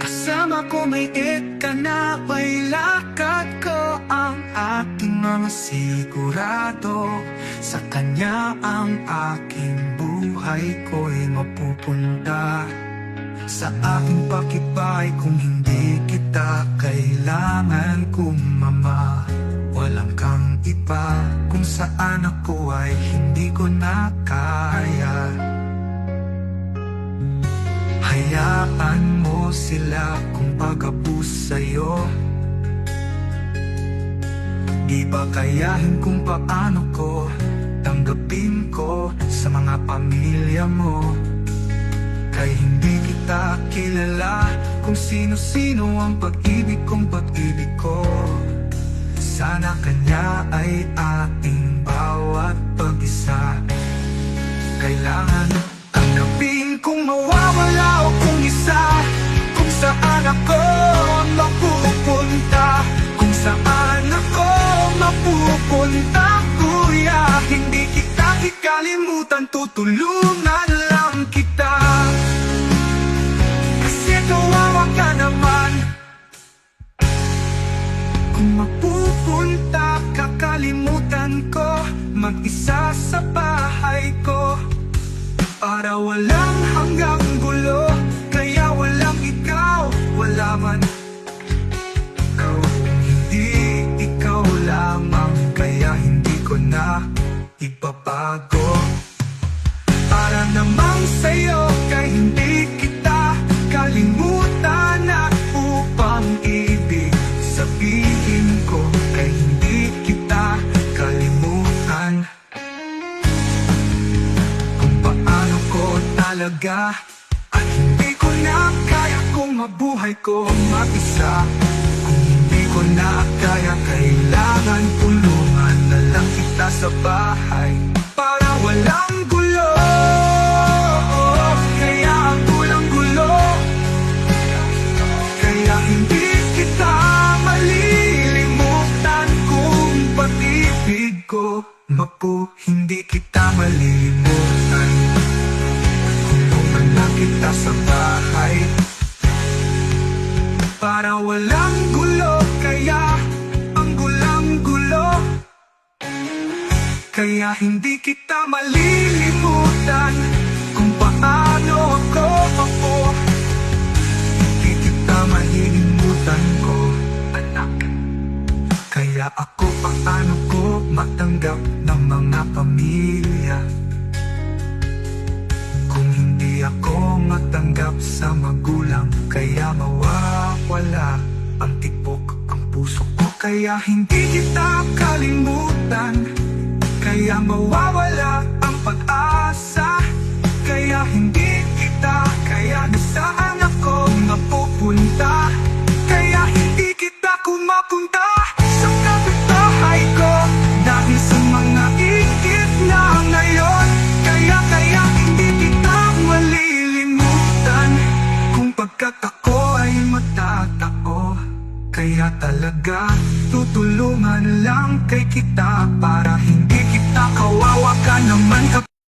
Kasama ko may ka na may lakad ko Ang aking mga sigurado. Sa kanya ang aking buhay ko'y mapupunta. Sa aking pakibay kung hindi kita kailangan kumama. Walang kang iba kung saan ako ay hindi ko na kaya. Hayaan sila kung pag-abus sa'yo. Di ba kayahin kung paano ko Tanggapin ko sa mga pamilya mo? Kay hindi kita kilala Kung sino-sino ang pag-ibig kong pag-ibig ko. Sana kanya ay ating bawat pag-isa. Kailangan tanggapin kung mawawala saan ako mapupunta? Kung saan ako mapupunta Kuya, hindi kita ikalimutan Tutulungan lang kita. Kasi kawawa ka naman. Kung mapupunta, kakalimutan ko Mag-isa ipapago Para namang sa'yo Kaya hindi kita kalimutan At upang ibig sabihin ko Kaya hindi kita kalimutan. Kung paano ko talaga At hindi ko na kaya kung mabuhay ko mag-isa Mapu, hindi kita malilimutan Tulungan na kita sa bahay. Para walang gulo Kaya ang gulang gulo. Kaya hindi kita malilimutan. Kung paano ako ako mawawala ang tibok ang puso ko. Kaya hindi kita kalimutan. Kaya mawawala ang pag-asa. Kaya hindi kita Kaya nasaan Talaga. Tutulungan lang kay kita Para hindi kita kawawa ka naman kapag